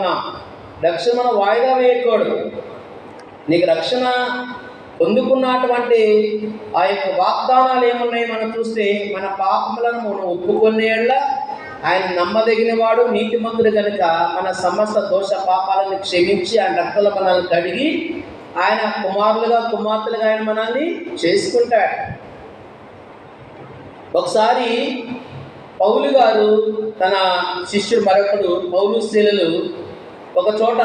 ఉన్నాం రక్షణ వాయిదా వేయకూడదు. నీకు రక్షణ పొందుకున్నటువంటి ఆ యొక్క వాగ్దానాలు ఏమున్నాయి మనం చూస్తే మన పాపములను మనం ఒప్పుకునే ఆయన నమ్మదగిన వాడు నీతిమంతుడు కనుక మన సమస్త దోష పాపాలను క్షమించి ఆయన రక్తల మనల్ని కడిగి ఆయన కుమారులుగా కుమార్తెలుగా ఆయన మనల్ని చేసుకుంటాడు. ఒకసారి పౌలు గారు తన శిష్యుడు మరొకడు పౌలు శీలలు ఒక చోట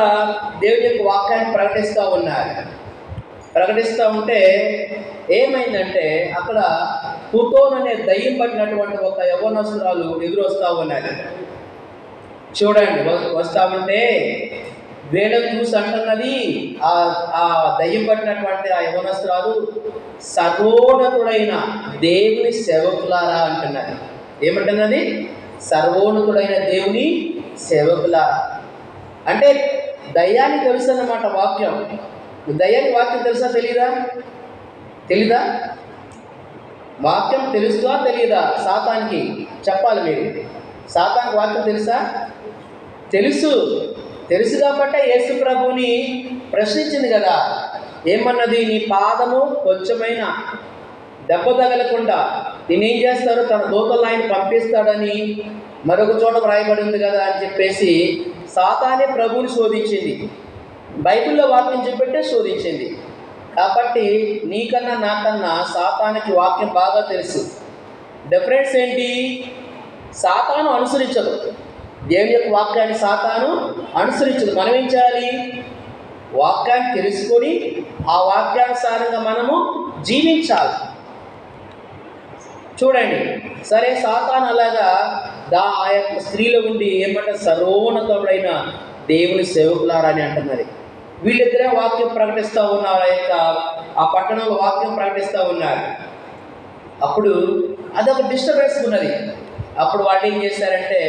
దేవుని యొక్క వాక్యాన్ని ప్రకటిస్తూ ఉన్నారు. ప్రకటిస్తూ ఉంటే ఏమైందంటే అక్కడ కుతోన్ అనే దయ్యం పట్టినటువంటి ఒక యవనస్తురాలు ఎదురొస్తూ ఉన్నారు చూడండి వస్తా ఉంటే వీళ్ళని చూసి అంటున్నది ఆ ఆ దయ్యం పట్టినటువంటి ఆ యవనస్తురాలు సర్వోన్నతుడైన దేవుని సేవకులారా అంటున్నది. ఏమంటున్నది? సర్వోన్నతుడైన దేవుని సేవకులారా. అంటే దయ్యాన్ని తెలుసు అన్నమాట వాక్యం దయ్యాన్ని వాక్యం తెలుసా తెలీదా? తెలీదా? వాక్యం తెలుసా తెలియదా సాతానికి? చెప్పాలి మీరు. సాతానికి వాక్యం తెలుసా? తెలుసు. తెలుసు కాబట్టి యేసు ప్రభుని ప్రశ్నించింది కదా. ఏమన్నది? నీ పాదము కొంచెమైన దెబ్బ తగలకుండా నేనేం చేస్తారు తన దూతలు ఆయన పంపిస్తాడని మరొక చోట వ్రాయబడింది కదా అని చెప్పేసి సాతానే ప్రభువుని శోధించింది. బైబిల్లో వాక్యం చెప్పట్టే శోధించింది. కాబట్టి నీకన్నా నాకన్నా సాతానికి వాక్యం బాగా తెలుసు. డిఫరెన్స్ ఏంటి? సాతాను అనుసరించదు. దేవుని యొక్క వాక్యాన్ని సాతాను అనుసరించదు. మనం ఏం చేయాలి? వాక్యాన్ని తెలుసుకొని ఆ వాక్యానుసారంగా మనము జీవించాలి. చూడండి. సరే సాతాన్ అలాగా దా ఆ యొక్క స్త్రీలో ఉండి ఏమంటే సర్వోన్నతముడైన దేవుని సేవకులారని అని అంటున్నది. వీళ్ళిద్దరే వాక్యం ప్రకటిస్తూ ఉన్నారు ఆ యొక్క ఆ పట్టణంలో వాక్యం ప్రకటిస్తూ ఉన్నారు. అప్పుడు అదొక డిస్టర్బెన్స్ ఉన్నది. అప్పుడు వాళ్ళు ఏం చేశారంటే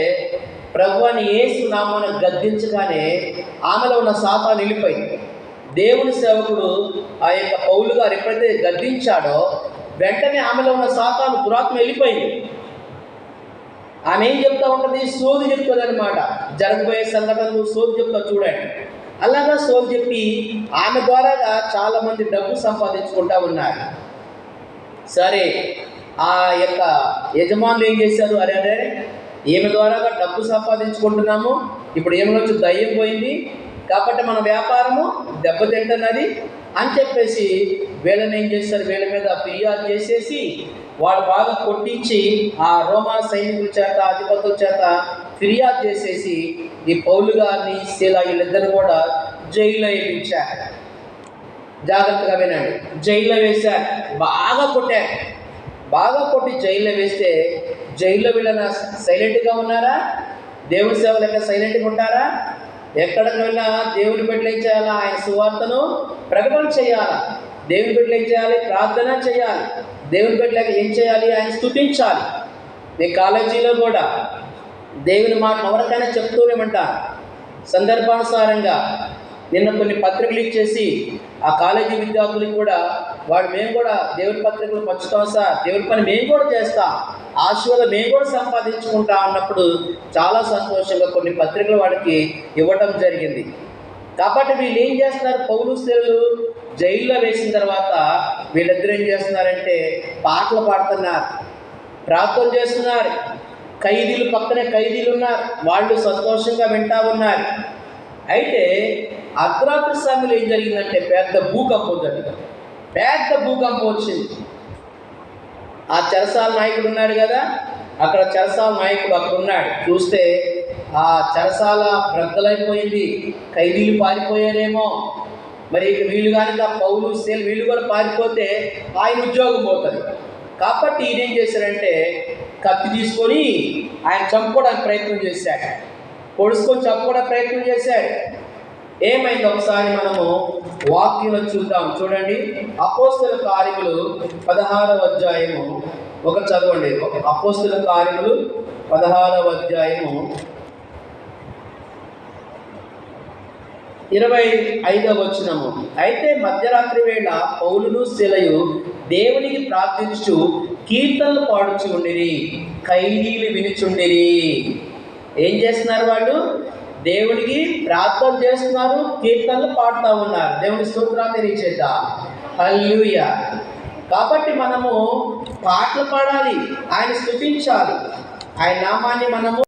ప్రభు అని ఏసు నామాన గద్దించగానే ఆమెలో ఉన్న సాతాను వెళ్ళిపోయింది దేవుని సేవకుడు ఆ యొక్క పౌలు గారు ఎప్పుడైతే గద్దించాడో వెంటనే ఆమెలో ఉన్న సాతాను దురాత్మ వెళ్ళిపోయింది. ఆమె ఏం చెప్తా ఉంటుంది? సోది చెప్తుంది అనమాట జరగబోయే సంఘటనలు సోది చెప్తా చూడండి. అలాగా సోది చెప్పి ఆమె ద్వారాగా చాలామంది డబ్బు సంపాదించుకుంటా ఉన్నారు. సరే ఆ యొక్క యజమానులు ఏం చేశారు? అరే అరే ఈమె ద్వారాగా డబ్బు సంపాదించుకుంటున్నాము. ఇప్పుడు ఏమైనా దయ్యం పోయింది. కాబట్టి మన వ్యాపారము దెబ్బతింటున్నది అని చెప్పేసి వీళ్ళని ఏం చేస్తారు వీళ్ళ మీద ఫిర్యాదు చేసేసి వాళ్ళు బాగా కొట్టించి ఆ రోమా సైనికుల చేత అధిపతుల చేత ఫిర్యాదు చేసేసి ఈ పౌలు గారిని శీలా వీళ్ళిద్దరు కూడా జైల్లో వేయించారు. జాగ్రత్తగా వినండి. జైల్లో వేశారు. బాగా కొట్టారు. బాగా కొట్టి జైల్లో వేస్తే జైల్లో వీళ్ళన సైలెంట్గా ఉన్నారా? దేవుని సేవలు ఎక్కడ సైలెంట్గా ఉంటారా? ఎక్కడికి వెళ్ళినా దేవుని బిడ్డలు ఏం చేయాలా? ఆయన సువార్తను ప్రకటన చేయాలా? దేవుని బిడ్డలు ఏం చేయాలి? ప్రార్థన చేయాలి. దేవుని బిడ్డలకు ఏం చేయాలి? ఆయన స్థుతించాలి. మీ కాలేజీలో కూడా దేవుని మాట ఎవరికైనా చెప్తూనేమంట సందర్భానుసారంగా నిన్న కొన్ని పత్రికలు ఇచ్చేసి ఆ కాలేజీ విద్యార్థులకు కూడా వాడు మేము కూడా దేవుని పత్రికలు పంచుతాం సార్. దేవుని పని మేము కూడా చేస్తాం. ఆశీర్వాదం మేము కూడా సంపాదించుకుంటా అన్నప్పుడు చాలా సంతోషంగా కొన్ని పత్రికలు వాడికి ఇవ్వడం జరిగింది. కాబట్టి వీళ్ళు ఏం చేస్తున్నారు? పౌరు జైల్లో వేసిన తర్వాత వీళ్ళిద్దరు ఏం చేస్తున్నారంటే పాటలు పాడుతున్నారు. ప్రార్థన చేస్తున్నారు. ఖైదీలు పక్కనే ఖైదీలు ఉన్నారు. వాళ్ళు సంతోషంగా వింటా ఉన్నారు. అయితే అర్ధరాత్రి సమయంలో ఏం జరిగిందంటే పెద్ద భూకంపం జరిగింది. పెద్ద భూకంపం వచ్చింది. ఆ చెరసాల నాయకుడు ఉన్నాడు కదా? అక్కడ చెరసాల నాయకుడు అక్కడ ఉన్నాడు. చూస్తే ఆ చెరసాల బ్రద్దలైపోయింది ఖైదీలు పారిపోయారేమో. మరి ఇక వీళ్ళు కనుక పౌలు సేల్ వీళ్ళు కూడా పారిపోతే ఆయన ఉద్యోగం పోతుంది. కాబట్టి ఈయన ఏం చేశారంటే కత్తి తీసుకొని ఆయన చంపుకోవడానికి ప్రయత్నం చేశాడు. పొడుచుకొని చంపుకోవడానికి ప్రయత్నం చేశాడు. ఏమైంది ఒకసారి మనము వాక్యం చూద్దాం. చూడండి. అపోస్తుల కార్యములు పదహారవ అధ్యాయము. ఒక చదవండి. అపోస్తుల కార్యములు పదహారవ అధ్యాయము. ఇరవై ఐదవ వచనము. అయితే మధ్యరాత్రి వేళ పౌలును శిలయు దేవునికి ప్రార్థించు కీర్తనలు పాడుచు ఉండిరి ఖైదీలు వినిచుండిరి. ఏం చేస్తున్నారు వాళ్ళు? దేవునికి ప్రార్థన చేస్తున్నారు కీర్తనలు పాడుతూ ఉన్నారు. దేవుని స్తోత్రాలు తెలియచేద్దాం. హల్లుయ కాబట్టి మనము పాటలు పాడాలి ఆయన స్థుతించాలి. ఆయన నామాన్ని మనము